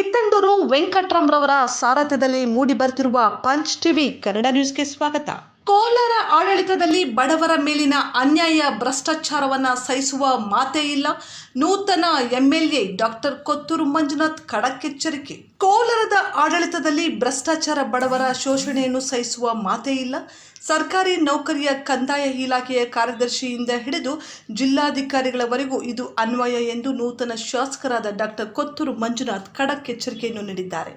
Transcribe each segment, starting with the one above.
ಕಿತ್ತಂಡೂರು ವೆಂಕಟ್ರಾಮ್ರವರ ಸಾರಥ್ಯದಲ್ಲಿ ಮೂಡಿ ಬರ್ತಿರುವ ಪಂಚ್ ಟಿವಿ ಕನ್ನಡ ನ್ಯೂಸ್ಗೆ ಸ್ವಾಗತ. ಕೋಲಾರ ಆಡಳಿತದಲ್ಲಿ ಬಡವರ ಮೇಲಿನ ಅನ್ಯಾಯ, ಭ್ರಷ್ಟಾಚಾರವನ್ನ ಸಹಿಸುವ ಮಾತೇ ಇಲ್ಲ. ನೂತನ ಎಂಎಲ್ಎ ಡಾಕ್ಟರ್ ಕೊತ್ತೂರು ಮಂಜುನಾಥ್ ಖಡಕ್ ಎಚ್ಚರಿಕೆ ಕೋಲಾರದ ಆಡಳಿತದಲ್ಲಿ ಭ್ರಷ್ಟಾಚಾರ ಬಡವರ ಶೋಷಣೆಯನ್ನು ಸಹಿಸುವ ಮಾತೇ ಇಲ್ಲ. ಸರ್ಕಾರಿ ನೌಕರಿಯ ಕಂದಾಯ ಇಲಾಖೆಯ ಕಾರ್ಯದರ್ಶಿಯಿಂದ ಹಿಡಿದು ಜಿಲ್ಲಾಧಿಕಾರಿಗಳವರೆಗೂ ಇದು ಅನ್ವಯ ಎಂದು ನೂತನ ಶಾಸಕರಾದ ಡಾಕ್ಟರ್ ಕೊತ್ತೂರು ಮಂಜುನಾಥ್ ಖಡಕ್ ಎಚ್ಚರಿಕೆಯನ್ನು ನೀಡಿದ್ದಾರೆ.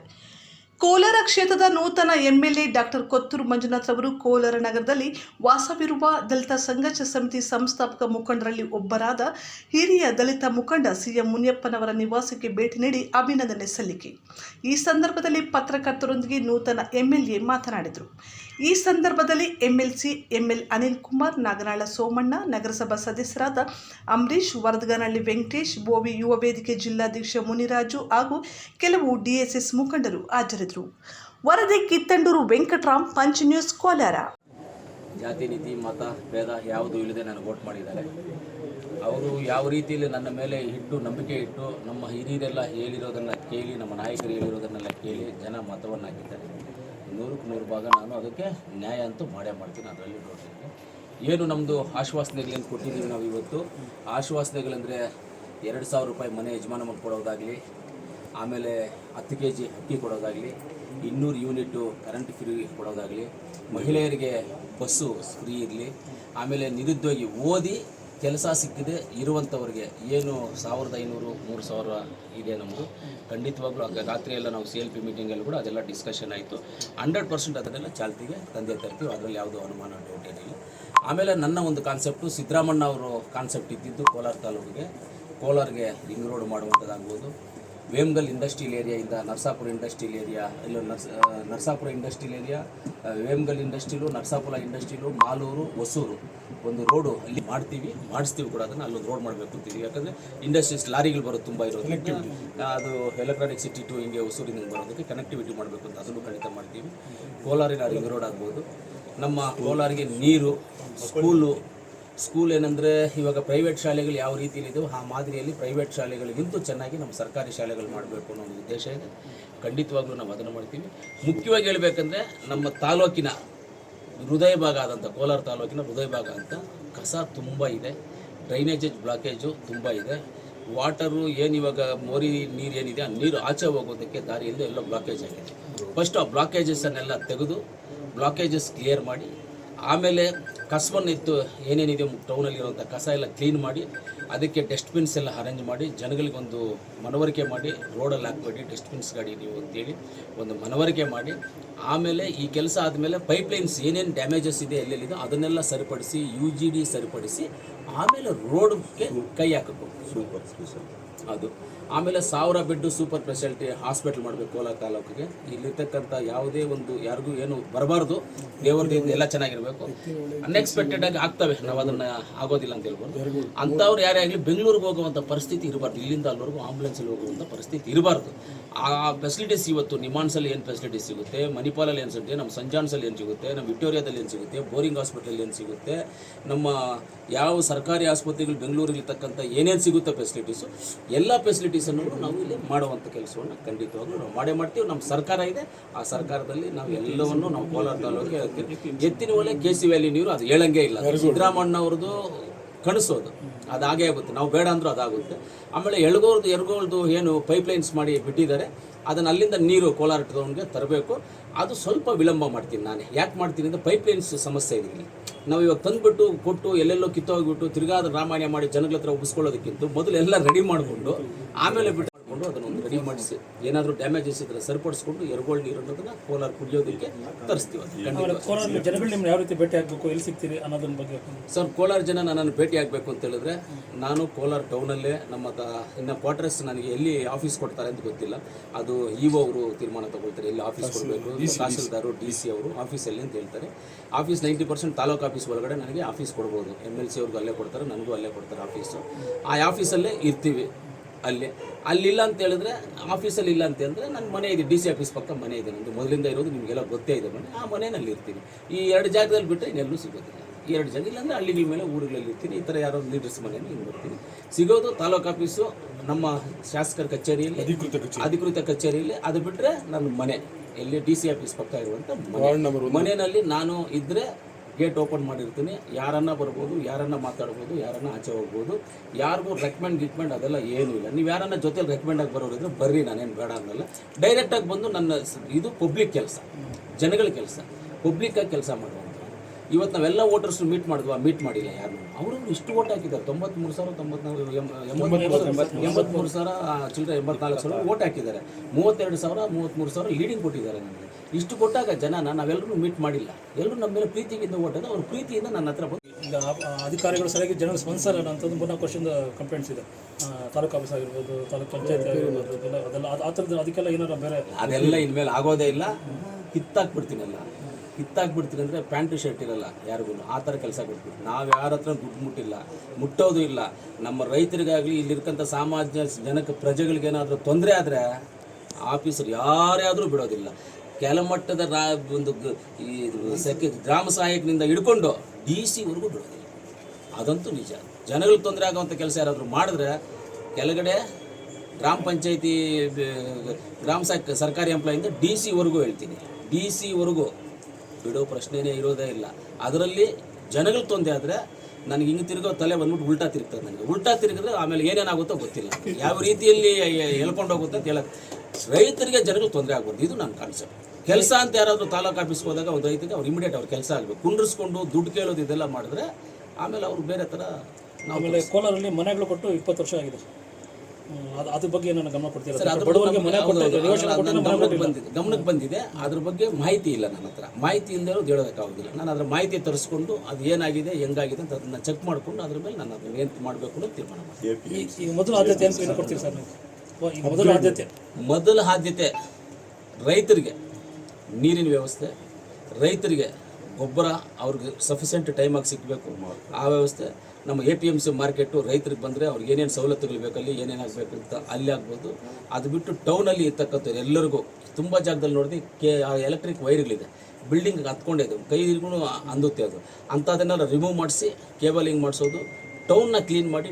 ಕೋಲಾರ ಕ್ಷೇತ್ರದ ನೂತನ ಎಂಎಲ್ಎ ಡಾಕ್ಟರ್ ಕೊತ್ತೂರು ಮಂಜುನಾಥ್ ಅವರು ಕೋಲಾರ ನಗರದಲ್ಲಿ ವಾಸವಿರುವ ದಲಿತ ಸಂಘರ್ಷ ಸಮಿತಿ ಸಂಸ್ಥಾಪಕ ಮುಖಂಡರಲ್ಲಿ ಒಬ್ಬರಾದ ಹಿರಿಯ ದಲಿತ ಮುಖಂಡ ಸಿಎಂ ಮುನಿಯಪ್ಪನವರ ನಿವಾಸಕ್ಕೆ ಭೇಟಿ ನೀಡಿ ಅಭಿನಂದನೆ ಸಲ್ಲಿಕೆ. ಈ ಸಂದರ್ಭದಲ್ಲಿ ಪತ್ರಕರ್ತರೊಂದಿಗೆ ನೂತನ ಎಂಎಲ್ಎ ಮಾತನಾಡಿದರು. ಈ ಸಂದರ್ಭದಲ್ಲಿ ಎಂಎಲ್ಸಿ ಎಂಎಲ್ ಅನಿಲ್ ಕುಮಾರ್, ನಾಗನಾಳ ಸೋಮಣ್ಣ, ನಗರಸಭಾ ಸದಸ್ಯರಾದ ಅಂಬರೀಶ್ ವರದಗನಹಳ್ಳಿ ವೆಂಕಟೇಶ್, ಬೋವಿ ಯುವ ವೇದಿಕೆ ಜಿಲ್ಲಾಧ್ಯಕ್ಷ ಮುನಿರಾಜು ಹಾಗೂ ಕೆಲವು ಡಿಎಸ್ಎಸ್ ಮುಖಂಡರು ಹಾಜರಿದ್ದರು. ವರದಿ ಕಿತ್ತಂಡೂರು ವೆಂಕಟರಾಮ್, ಪಂಚ್ ನ್ಯೂಸ್ ಕೋಲಾರ. ಜಾತಿ, ನೀತಿ, ಮತ, ಭೇದ ಯಾವುದು ಇಲ್ಲದೆ ನಾನು ವೋಟ್ ಮಾಡಿದ್ದಾರೆ. ಅವರು ಯಾವ ರೀತಿಯಲ್ಲಿ ನನ್ನ ಮೇಲೆ ಇಟ್ಟು ನಂಬಿಕೆ ಇಟ್ಟು ನಮ್ಮ ಹಿರಿಯರೆಲ್ಲ ಹೇಳಿರೋದನ್ನು ಕೇಳಿ, ನಮ್ಮ ನಾಯಕರು ಹೇಳಿರೋದನ್ನೆಲ್ಲ ಕೇಳಿ ಜನ ಮತವನ್ನು ಹಾಕಿದ್ದಾರೆ ನೂರಕ್ಕೆ ನೂರು ಭಾಗ ನಾನು ಅದಕ್ಕೆ ನ್ಯಾಯ ಅಂತೂ ಮಾಡೇ ಮಾಡ್ತೀನಿ, ಅದರಲ್ಲಿ ನೋಡ್ತೀನಿ. ಏನು ನಮ್ಮದು ಆಶ್ವಾಸನೆಗಳೇನು ಕೊಟ್ಟಿದ್ದೀವಿ ನಾವು ಇವತ್ತು? ಆಶ್ವಾಸನೆಗಳಂದರೆ ಎರಡು ಸಾವಿರ ರೂಪಾಯಿ ಮನೆ ಯಜಮಾನ ಕೊಡೋದಾಗಲಿ, ಆಮೇಲೆ ಹತ್ತು ಕೆ ಜಿ ಅಕ್ಕಿ ಕೊಡೋದಾಗಲಿ, ಇನ್ನೂರು ಯೂನಿಟ್ಟು ಕರೆಂಟ್ ಫ್ರೀ ಕೊಡೋದಾಗಲಿ, ಮಹಿಳೆಯರಿಗೆ ಬಸ್ಸು ಫ್ರೀ ಇರಲಿ, ಆಮೇಲೆ ನಿರುದ್ಯೋಗಿ ಓದಿ ಕೆಲಸ ಸಿಕ್ಕಿದೆ ಇರುವಂಥವ್ರಿಗೆ ಏನು ಸಾವಿರದ ಐನೂರು, ಮೂರು ಸಾವಿರ ಇದೆ ನಮ್ಮದು ಖಂಡಿತವಾಗ್ಲೂ ಆಗ ರಾತ್ರಿ ಎಲ್ಲ ನಾವು ಸಿ ಎಲ್ ಪಿ ಮೀಟಿಂಗಲ್ಲಿ ಕೂಡ ಅದೆಲ್ಲ ಡಿಸ್ಕಷನ್ ಆಯಿತು. ಹಂಡ್ರೆಡ್ ಪರ್ಸೆಂಟ್ ಅದನ್ನೆಲ್ಲ ಚಾಲ್ತಿಗೆ ತಂದೆ ತರ್ತೀವಿ, ಅದರಲ್ಲಿ ಯಾವುದೋ ಅನುಮಾನ ಡೌಟ್ ಏನಿಲ್ಲ. ಆಮೇಲೆ ನನ್ನ ಒಂದು ಕಾನ್ಸೆಪ್ಟು ಸಿದ್ದರಾಮಣ್ಣ ಅವರು ಕಾನ್ಸೆಪ್ಟ್ ಇದ್ದಿದ್ದು ಕೋಲಾರ ತಾಲೂಕಿಗೆ. ಕೋಲಾರ್ಗೆ ರಿಂಗ್ ರೋಡ್ ಮಾಡುವಂಥದ್ದಾಗ್ಬೋದು ವೇಮ್ಗಲ್ ಇಂಡಸ್ಟ್ರಿಯಲ್ ಏರಿಯಾಯಿಂದ ನರ್ಸಾಪುರ ಇಂಡಸ್ಟ್ರಿಯಲ್ ಏರಿಯಾ ಇಲ್ಲ ನರ್ಸ Narsapura industrial area Vemgal industrial Narsapura industrial Malur Hosur ಒಂದು ರೋಡು ಅಲ್ಲಿ ಮಾಡ್ತೀವಿ ಮಾಡಿಸ್ತೀವಿ ಕೂಡ ಅದನ್ನು ಅಲ್ಲೊಂದು ರೋಡ್ ಮಾಡಬೇಕು ಅಂತೀವಿ ಯಾಕಂದರೆ ಇಂಡಸ್ಟ್ರೀಸ್ ಲಾರಿಗಳು ಬರೋದು ತುಂಬ ಇರೋದು ಅದು ಎಲೆಕ್ಟ್ರಾನಿಕ್ ಸಿಟಿ ಟು ಹಿಂಗೆ ಹೊಸೂರಿಂದ ಬರೋದಕ್ಕೆ ಕನೆಕ್ಟಿವಿಟಿ ಮಾಡಬೇಕು ಅಂತ ಅದನ್ನು ಖಂಡಿತ ಮಾಡ್ತೀವಿ. ಕೋಲಾರಿನ ರಿಂಗ್ ರೋಡ್ ಆಗ್ಬೋದು. ನಮ್ಮ ಕೋಲಾರಿಗೆ ನೀರು ಸ್ಕೂಲು ಸ್ಕೂಲ್ ಏನಂದರೆ ಇವಾಗ ಪ್ರೈವೇಟ್ ಶಾಲೆಗಳು ಯಾವ ರೀತಿಯಲ್ಲಿದ್ದವು ಆ ಮಾದರಿಯಲ್ಲಿ ಪ್ರೈವೇಟ್ ಶಾಲೆಗಳಿಗಿಂತ ಚೆನ್ನಾಗಿ ನಮ್ಮ ಸರ್ಕಾರಿ ಶಾಲೆಗಳು ಮಾಡಬೇಕು ಅನ್ನೋ ಒಂದು ಉದ್ದೇಶ ಇದೆ. ಖಂಡಿತವಾಗ್ಲೂ ನಾವು ಅದನ್ನು ಮಾಡ್ತೀವಿ. ಮುಖ್ಯವಾಗಿ ಹೇಳಬೇಕಂದ್ರೆ ನಮ್ಮ ತಾಲೂಕಿನ ಹೃದಯ ಭಾಗ ಆದಂಥ, ಕೋಲಾರ ತಾಲೂಕಿನ ಹೃದಯ ಭಾಗ ಅಂತ ಕಸ ತುಂಬ ಇದೆ. ಡ್ರೈನೇಜ್ ಬ್ಲಾಕೇಜು ತುಂಬ ಇದೆ. ವಾಟರು ಏನು ಇವಾಗ ಮೋರಿ ನೀರು ಏನಿದೆ, ಆ ನೀರು ಆಚೆ ಹೋಗೋದಕ್ಕೆ ದಾರಿಯಲ್ಲಿ ಎಲ್ಲ ಬ್ಲಾಕೇಜ್ ಆಗಿದೆ. ಫಸ್ಟ್ ಆ ಬ್ಲಾಕೇಜಸ್ಸನ್ನೆಲ್ಲ ತೆಗೆದು ಬ್ಲಾಕೇಜಸ್ ಕ್ಲಿಯರ್ ಮಾಡಿ ಆಮೇಲೆ ಕಸವನ್ನು ಇತ್ತು, ಏನೇನಿದೆ ಟೌನಲ್ಲಿರುವಂಥ ಕಸ ಎಲ್ಲ ಕ್ಲೀನ್ ಮಾಡಿ, ಅದಕ್ಕೆ ಡಸ್ಟ್ಬಿನ್ಸ್ ಎಲ್ಲ ಅರೇಂಜ್ ಮಾಡಿ, ಜನಗಳಿಗೊಂದು ಮನವರಿಕೆ ಮಾಡಿ, ರೋಡಲ್ಲಿ ಹಾಕ್ಬೇಡಿ ಡಸ್ಟ್ಬಿನ್ಸ್ ಗಾಡಿ ನೀವು ಅಂತೇಳಿ ಒಂದು ಮನವರಿಕೆ ಮಾಡಿ, ಆಮೇಲೆ ಈ ಕೆಲಸ ಆದಮೇಲೆ ಪೈಪ್ಲೈನ್ಸ್ ಏನೇನು ಡ್ಯಾಮೇಜಸ್ ಇದೆ, ಎಲ್ಲೆಲ್ಲಿದೆ ಅದನ್ನೆಲ್ಲ ಸರಿಪಡಿಸಿ ಯು ಜಿ ಡಿ ಸರಿಪಡಿಸಿ, ಆಮೇಲೆ ರೋಡ್ಗೆ ಕೈ ಹಾಕಬೇಕು. ಸೂಪರ್ ಅದು. ಆಮೇಲೆ ಸಾವಿರ ಬೆಡ್ ಸೂಪರ್ ಸ್ಪೆಷಾಲಿಟಿ ಹಾಸ್ಪಿಟಲ್ ಮಾಡಬೇಕು ಕೋಲಾರ ತಾಲೂಕಿಗೆ. ಇಲ್ಲಿರ್ತಕ್ಕಂಥ ಯಾವುದೇ ಒಂದು ಯಾರಿಗೂ ಏನು ಬರಬಾರ್ದು. ದೇವರದಿಂದ ಎಲ್ಲ ಚೆನ್ನಾಗಿರಬೇಕು. ಅನ್ಎಕ್ಸ್ಪೆಕ್ಟೆಡ್ ಆಗಿ ಆಗ್ತವೆ. ನಾವು ಅದನ್ನ ಆಗೋದಿಲ್ಲ ಅಂತ ಹೇಳ್ಬೋದು. ಅಂಥವ್ರು ಯಾರೇ ಆಗಲಿ ಬೆಂಗಳೂರಿಗೆ ಹೋಗುವಂಥ ಪರಿಸ್ಥಿತಿ ಇರಬಾರ್ದು. ಇಲ್ಲಿಂದ ಅಲ್ಲಿವರೆಗೂ ಆಂಬುಲೆನ್ಸಲ್ಲಿ ಹೋಗುವಂಥ ಪರಿಸ್ಥಿತಿ ಇರಬಾರ್ದು. ಆ ಫೆಸಿಲಿಟೀಸ್ ಇವತ್ತು ನಿಮಾನ್ಸಲ್ಲಿ ಏನು ಫೆಸಿಲಿಟೀಸ್ ಸಿಗುತ್ತೆ? ಮಣಿಪಾಲಲ್ಲಿ ಏನು ಸಿಗುತ್ತೆ? ನಮ್ಮ ಸಂಜಾನ್ಸಲ್ಲಿ ಏನು ಸಿಗುತ್ತೆ? ನಮ್ಮ ವಿಕ್ಟೋರಿಯಾದಲ್ಲಿ ಏನು ಸಿಗುತ್ತೆ? ಬೋರಿಂಗ್ ಹಾಸ್ಪಿಟಲ್ ಏನು ಸಿಗುತ್ತೆ? ನಮ್ಮ ಯಾವ ಸರ್ಕಾರಿ ಆಸ್ಪತ್ರೆಗಳು ಬೆಂಗಳೂರಿರ್ತಕ್ಕಂಥ ಏನೇನು ಸಿಗುತ್ತೆ ಫೆಸಿಲಿಟೀಸು ಎಲ್ಲ ಫೆಸಿಲಿಟೀಸನ್ನು ನಾವು ಇಲ್ಲಿ ಮಾಡುವಂಥ ಕೆಲಸವನ್ನು ಖಂಡಿತವಾಗ್ಲೂ ನಾವು ಮಾಡೇ ಮಾಡ್ತೀವಿ. ನಮ್ಮ ಸರ್ಕಾರ ಇದೆ. ಆ ಸರ್ಕಾರದಲ್ಲಿ ನಾವು ಎಲ್ಲವನ್ನು ನಾವು ಕೋಲಾರ ತಾಲೂಕಿಗೆ. ಎತ್ತಿನ ಒಲೆ ಕೆ ಸಿ ವ್ಯಾಲಿ ನೀರು ಅದು ಹೇಳಂಗೆ ಇಲ್ಲ. ಸಿದ್ದರಾಮಣ್ಣ ಅವ್ರದ್ದು ಕಣಿಸೋದು ಅದು. ಹಾಗೇ ಆಗುತ್ತೆ. ನಾವು ಬೇಡ ಅಂದರೂ ಅದಾಗುತ್ತೆ. ಆಮೇಲೆ ಎಳ್ಗೋರ್ದು ಎರ್ಗೋಳ್ದು ಏನು ಪೈಪ್ಲೈನ್ಸ್ ಮಾಡಿ ಬಿಟ್ಟಿದ್ದಾರೆ. ಅದನ್ನು ಅಲ್ಲಿಂದ ನೀರು ಕೋಲಾರ ಟೌನ್ಗೆ ತರಬೇಕು. ಅದು ಸ್ವಲ್ಪ ವಿಳಂಬ ಮಾಡ್ತೀನಿ ನಾನೇ. ಯಾಕೆ ಮಾಡ್ತೀನಿ ಅಂದರೆ ಪೈಪ್ಲೈನ್ಸ್ ಸಮಸ್ಯೆ ಇದೆ ಇಲ್ಲಿ. ನಾವು ಇವಾಗ ತಂದ್ಬಿಟ್ಟು ಕೊಟ್ಟು ಎಲ್ಲೆಲ್ಲೋ ಕಿತ್ತೋಗ್ಬಿಟ್ಟು ತಿರ್ಗಾದ ರಾಮಾಯಣ ಮಾಡಿ ಜನಗಳ ಹತ್ರ ಒಪ್ಪಿಸ್ಕೊಳ್ಳೋದಕ್ಕಿಂತ ಮೊದಲು ಎಲ್ಲ ರೆಡಿ ಮಾಡಿಕೊಂಡು ಆಮೇಲೆ ಬಿಟ್ಟು ಮಾಡಿಕೊಂಡು ಅದನ್ನೊಂದು ರೆಡಿ ಮಾಡಿಸಿ. ಏನಾದರೂ ಡ್ಯಾಮೇಜಸ್ ಇದ್ರೆ ಸರಿಪಡಿಸ್ಕೊಂಡು ಎರ್ಗೋಳ್ ನೀರು ಅನ್ನೋದನ್ನ ಕೋಲಾರ ಕುಡಿಯೋದಕ್ಕೆ ತರಿಸ್ತೀವಿ ಅದು ಜನಗಳು ನಿಮ್ಗೆ ಯಾವ ರೀತಿ ಭೇಟಿ ಆಗಬೇಕು ಎಲ್ಲಿ ಸಿಗ್ತೀರಿ ಅನ್ನೋದ್ರ ಬಗ್ಗೆ ಸರ್ ಕೋಲಾರ ಜನ ನನ್ನನ್ನು ಭೇಟಿ ಆಗಬೇಕು ಅಂತ ಹೇಳಿದ್ರೆ ನಾನು ಕೋಲಾರ ಟೌನಲ್ಲೇ ನಮ್ಮ ಇನ್ನ ಇನ್ನು ಕ್ವಾರ್ಟರ್ಸ್ ನನಗೆ ಎಲ್ಲಿ ಆಫೀಸ್ ಕೊಡ್ತಾರೆ ಅಂತ ಗೊತ್ತಿಲ್ಲ. ಅದು ಇ ಅವರು ತೀರ್ಮಾನ ತಗೊಳ್ತಾರೆ ಎಲ್ಲಿ ಆಫೀಸ್ ಕೊಡಬೇಕು ತಹಸೀಲ್ದಾರು ಡಿ ಸಿ ಅವರು ಆಫೀಸಲ್ಲಿ ಅಂತ ಹೇಳ್ತಾರೆ. Office ninety percent taluk office ಒಳಗಡೆ ನನಗೆ ಆಫೀಸ್ ಕೊಡ್ಬೋದು. ಎಂ ಎಲ್ ಸಿ ಅವ್ರಿಗೂ ಅಲ್ಲೇ ಕೊಡ್ತಾರೆ ನನಗೂ ಅಲ್ಲೇ ಕೊಡ್ತಾರೆ ಆಫೀಸು ಆ ಆಫೀಸಲ್ಲೇ ಇರ್ತೀವಿ. ಅಲ್ಲಿ. ಅಲ್ಲಿಲ್ಲ ಅಂತ ಹೇಳಿದ್ರೆ ಆಫೀಸಲ್ಲಿ ಇಲ್ಲ ಅಂತ ಹೇಳಿದ್ರೆ ನನ್ನ ಮನೆ ಇದೆ ಡಿ ಸಿ ಆಫೀಸ್ ಪಕ್ಕ ಮನೆ ಇದೆ ನಂದು ಮೊದಲಿಂದ ಇರೋದು ನಿಮಗೆಲ್ಲ ಗೊತ್ತೇ ಇದೆ ಮನೆ. ಆ ಮನೆಯಲ್ಲಿ ಇರ್ತೀನಿ. ಈ ಎರಡು ಜಾಗದಲ್ಲಿ ಬಿಟ್ಟರೆ ಇನ್ನೆಲ್ಲೂ ಸಿಗೋದಿಲ್ಲ. ಎರಡು ಜಾಗ ಇಲ್ಲಾಂದರೆ ನಿಮ್ಮ ಮೇಲೆ ಊರುಗಳಲ್ಲಿ ಇರ್ತೀನಿ. ಈ ಥರ ಯಾರೋ ಲೀಡರ್ಸ್ ಮನೆಯಲ್ಲಿ ಹಿಂಗೆ ಬರ್ತೀನಿ ಸಿಗೋದು ತಾಲೂಕು ಆಫೀಸು ನಮ್ಮ ಶಾಸಕರ ಕಚೇರಿಯಲ್ಲಿ ಅಧಿಕೃತ ಅಧಿಕೃತ ಕಚೇರಿಯಲ್ಲಿ. ಅದು ಬಿಟ್ಟರೆ ನನ್ನ ಮನೆ. ಎಲ್ಲಿ ಡಿ ಸಿ ಆಫೀಸ್ ಪಕ್ಕ ಇರುವಂಥ ಮನೆ. ಮನೆಯಲ್ಲಿ ನಾನು ಇದ್ದರೆ ಗೇಟ್ ಓಪನ್ ಮಾಡಿರ್ತೀನಿ. ಯಾರನ್ನ ಬರ್ಬೋದು ಯಾರನ್ನ ಮಾತಾಡ್ಬೋದು ಯಾರನ್ನ ಆಚೆ ಹೋಗ್ಬೋದು. ಯಾರಿಗೂ ರೆಕಮೆಂಡ್ ಗಿಟ್ಮೆಂಡ್ ಅದೆಲ್ಲ ಏನೂ ಇಲ್ಲ. ನೀವು ಯಾರನ್ನ ಜೊತೆಲಿ ರೆಕಮೆಂಡ್ ಆಗಿ ಬರೋರು ನಾನೇನು ಬೇಡ ಅನ್ನಲ್ಲ ಡೈರೆಕ್ಟಾಗಿ ಬಂದು ನನ್ನ ಇದು ಪಬ್ಲಿಕ್ ಕೆಲಸ. ಜನಗಳ ಕೆಲಸ. ಪಬ್ಲಿಕ್ಕಾಗಿ ಕೆಲಸ ಮಾಡುವಂಥ ಇವತ್ತು ನಾವೆಲ್ಲ ವೋಟರ್ಸ್ ಮೀಟ್ ಮಾಡಿದ್ವಾ ಮೀಟ್ ಮಾಡಿಲ್ಲ ಯಾರು ಅವರು ಇಷ್ಟು ಓಟ್ ಹಾಕಿದ್ದಾರೆ. ತೊಂಬತ್ಮೂರು ಸಾವಿರ ತೊಂಬತ್ನಾಲ್ಕು ಎಂಬತ್ಮೂರು ಸಾವಿರ ಚಿಲ್ಲರೆ ಎಂಬತ್ನಾಲ್ಕು ಸಾವಿರ ಓಟ್ ಹಾಕಿದ್ದಾರೆ. ಮೂವತ್ತೆರಡು ಸಾವಿರ ಮೂವತ್ತ್ಮೂರು ಸಾವಿರ ಲೀಡಿಂಗ್ ಕೊಟ್ಟಿದ್ದಾರೆ ನನಗೆ ಇಷ್ಟು ಕೊಟ್ಟಾಗ ಜನನ ನಾವೆಲ್ಲರೂ ಮೀಟ್ ಮಾಡಿಲ್ಲ. ಎಲ್ಲರೂ ನಮ್ಮ ಮೇಲೆ ಪ್ರೀತಿಯಿಂದ ಓಟದ ಅವ್ರ ಪ್ರೀತಿಯಿಂದ ನನ್ನ ಹತ್ರ ಬಂದು ಅಧಿಕಾರಿಗಳು ಸರಿಯಾಗಿ ಜನರು ಸ್ಪಂದಿಸಲ್ಲ ಅನ್ನೋಂಥದ್ದು ಮೂರ್ನಾಲ್ಕು ವರ್ಷದಿಂದ ಕಂಪ್ಲೇಂಟ್ಸ್ ಇದೆ. ತಾಲೂಕು ಆಫೀಸ್ ಆಗಿರ್ಬೋದು ತಾಲೂಕು ಪಂಚಾಯತ್ ಆಗಿರ್ಬೋದು ಅದೆಲ್ಲ ಆ ಥರದ ಅದಕ್ಕೆಲ್ಲ ಏನಾರ ಬೇರೆ ಅದೆಲ್ಲ ಇನ್ಮೇಲೆ ಆಗೋದೇ ಇಲ್ಲ. ಕಿತ್ತಾಕ್ಬಿಡ್ತೀನಲ್ಲ ಕಿತ್ತಾಕ್ಬಿಡ್ತೀನಿ ಅಂದರೆ ಪ್ಯಾಂಟು ಶರ್ಟ್ ಇರಲ್ಲ ಯಾರಿಗೂ. ಆ ಥರ ಕೆಲಸ ಕೊಟ್ಬಿಟ್ಟು ನಾವು ಯಾರ ಹತ್ರ ದುಡ್ಡು ಮುಟ್ಟಿಲ್ಲ. ಮುಟ್ಟೋದು ಇಲ್ಲ. ನಮ್ಮ ರೈತರಿಗಾಗಲಿ ಇಲ್ಲಿರ್ತಕ್ಕಂಥ ಸಾಮಾನ್ಯ ಜನಕ್ಕೆ ಪ್ರಜೆಗಳಿಗೇನಾದರೂ ತೊಂದರೆ ಆದರೆ ಆಫೀಸರ್ ಯಾರೇ ಆದರೂ ಬಿಡೋದಿಲ್ಲ. ಕೆಳಮಟ್ಟದ ರಾ ಒಂದು ಈ ಗ್ರಾಮ ಸಹಾಯಕನಿಂದ ಹಿಡ್ಕೊಂಡು ಡಿ ಸಿವರೆಗೂ ಬಿಡೋದಿಲ್ಲ. ಅದಂತೂ ನಿಜ. ಜನಗಳಿಗೆ ತೊಂದರೆ ಆಗುವಂಥ ಕೆಲಸ ಯಾರಾದರೂ ಮಾಡಿದ್ರೆ ಕೆಳಗಡೆ ಗ್ರಾಮ ಪಂಚಾಯತಿ ಗ್ರಾಮ ಸಹಾಯಕ ಸರ್ಕಾರಿ ಎಂಪ್ಲಾಯಿಂದ ಡಿ ಸಿವರೆಗೂ ಹೇಳ್ತೀನಿ. ಡಿ ಸಿವರೆಗೂ ಬಿಡೋ ಪ್ರಶ್ನೆನೇ ಇರೋದೇ ಇಲ್ಲ. ಅದರಲ್ಲಿ ಜನಗಳಿಗೆ ತೊಂದರೆ ಆದರೆ ನನಗೆ ಹಿಂಗೆ ತಿರುಗೋ ತಲೆ ಬಂದ್ಬಿಟ್ಟು ಉಲ್ಟಾ ತಿರುಗ್ತದೆ ನನಗೆ. ಉಲ್ಟಾ ತಿರುಗಿದ್ರೆ ಆಮೇಲೆ ಏನೇನಾಗುತ್ತೋ ಗೊತ್ತಿಲ್ಲ. ಯಾವ ರೀತಿಯಲ್ಲಿ ಹೇಳ್ಕೊಂಡು ಹೋಗುತ್ತೆ ಅಂತ ಹೇಳೋದು ರೈತರಿಗೆ ಜನಗಳಿಗೆ ತೊಂದರೆ ಆಗ್ಬೋದು ಇದು ನನ್ನ ಕಾನ್ಸೆಪ್ಟ್. ಕೆಲಸ ಅಂತ ಯಾರಾದರೂ ತಾಲೂಕು ಆಫೀಸ್ಗೆ ಹೋದಾಗ ಒಂದು ರೈತಿಗೆ ಅವ್ರು ಇಮಿಡಿಯೇಟ್ ಅವ್ರು ಕೆಲಸ ಆಗಬೇಕು. ಕುಂಡ್ರಿಸ್ಕೊಂಡು ದುಡ್ಡು ಕೇಳೋದು ಇದೆಲ್ಲ ಮಾಡಿದ್ರೆ ಆಮೇಲೆ ಅವ್ರು ಬೇರೆ ಥರ ಆಮೇಲೆ ಕೋಲಾರಲ್ಲಿ ಮನೆಗಳು ಕೊಟ್ಟು ಇಪ್ಪತ್ತು ವರ್ಷ ಆಗಿದೆ. ಅದು ಅದ್ರ ಬಗ್ಗೆ ನಾನು ಗಮನ ಕೊಡ್ತೀರಾ? ಗಮನಕ್ಕೆ ಬಂದಿದೆ ಗಮನಕ್ಕೆ ಬಂದಿದೆ. ಅದ್ರ ಬಗ್ಗೆ ಮಾಹಿತಿ ಇಲ್ಲ ನನ್ನ ಹತ್ರ. ಮಾಹಿತಿ ಇಲ್ಲದೆ ಹೇಳೋದಕ್ಕಾಗೋದಿಲ್ಲ ನಾನು ಅದ್ರ ಮಾಹಿತಿ ತರಿಸ್ಕೊಂಡು ಅದು ಏನಾಗಿದೆ ಹೆಂಗಾಗಿದೆ ಅಂತ ಅದನ್ನ ಚೆಕ್ ಮಾಡಿಕೊಂಡು ಅದ್ರ ಮೇಲೆ ನಾನು ಅದನ್ನ ಏನು ಮಾಡಬೇಕು ಅಂತ ತೀರ್ಮಾನ ಮಾಡ್ತೀನಿ. ಮೊದಲು ಆದ್ಯತೆ ಅಂತ ಸರ್ ಮೊದಲು ಆದ್ಯತೆ. ಮೊದಲ ಆದ್ಯತೆ ರೈತರಿಗೆ. ನೀರಿನ ವ್ಯವಸ್ಥೆ, ರೈತರಿಗೆ ಗೊಬ್ಬರ ಅವ್ರಿಗೆ ಸಫಿಷಿಯೆಂಟ್ ಟೈಮಾಗಿ ಸಿಗಬೇಕು. ಆ ವ್ಯವಸ್ಥೆ ನಮ್ಮ A P M C market ರೈತರಿಗೆ ಬಂದರೆ ಅವ್ರಿಗೆ ಏನೇನು ಸವಲತ್ತುಗಳು ಬೇಕಲ್ಲಿ ಏನೇನು ಆಗಬೇಕು ಅಂತ ಅಲ್ಲಿ ಆಗ್ಬೋದು. ಅದು ಬಿಟ್ಟು ಟೌನಲ್ಲಿ ಇರ್ತಕ್ಕಂಥವ್ರು ಎಲ್ಲರಿಗೂ ತುಂಬ ಜಾಗದಲ್ಲಿ ನೋಡಿದ್ರೆ ಕೆ ಎಲೆಕ್ಟ್ರಿಕ್ ವೈರ್ಗಳಿದೆ ಬಿಲ್ಡಿಂಗ್ ಹತ್ಕೊಂಡಿದ್ದು ಕೈಗೂ ಅಂದುತ್ತೆ ಅದು. ಅಂಥದನ್ನೆಲ್ಲ ರಿಮೂವ್ ಮಾಡಿಸಿ ಕೇಬಲಿಂಗ್ ಮಾಡಿಸೋದು ಟೌನ್ನ ಕ್ಲೀನ್ ಮಾಡಿ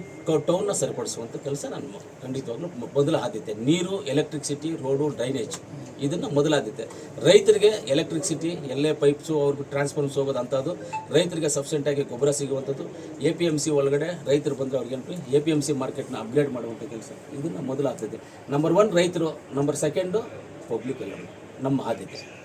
ಟೌನ್ನ ಸರಿಪಡಿಸುವಂಥ ಕೆಲಸ ನಾನು ಖಂಡಿತವಾಗ್ಲೂ ಮೊದಲ ಆದ್ಯತೆ ನೀರು ಎಲೆಕ್ಟ್ರಿಸಿಟಿ ರೋಡು ಡ್ರೈನೇಜ್ ಇದನ್ನು ಮೊದಲ ಆದ್ಯತೆ ರೈತರಿಗೆ ಎಲೆಕ್ಟ್ರಿಸಿಟಿ ಎಲ್ಲೇ ಪೈಪ್ಸು ಅವ್ರಿಗೆ ಟ್ರಾನ್ಸ್ಫಾರ್ಮ್ಸ್ ಹೋಗೋದು ಅಂಥದ್ದು. ರೈತರಿಗೆ ಸಬ್ಸೆಂಟಾಗಿ ಗೊಬ್ಬರ ಸಿಗುವಂಥದ್ದು. ಎ ಪಿ ಎಂ ಸಿ ಒಳಗಡೆ ರೈತರು ಬಂದರೆ ಅವ್ರಿಗೆ ಎ ಪಿ ಎಂ ಸಿ ಮಾರ್ಕೆಟ್ನ ಅಪ್ಗ್ರೇಡ್ ಮಾಡುವಂಥ ಕೆಲಸ. ಇದನ್ನು ಮೊದಲ ಆದ್ಯತೆ ನಂಬರ್ ಒನ್ ರೈತರು ನಂಬರ್ ಸೆಕೆಂಡು ಪಬ್ಲಿಕ್ ಎಲ್ಲ. ನಮ್ಮ ಆದ್ಯತೆ.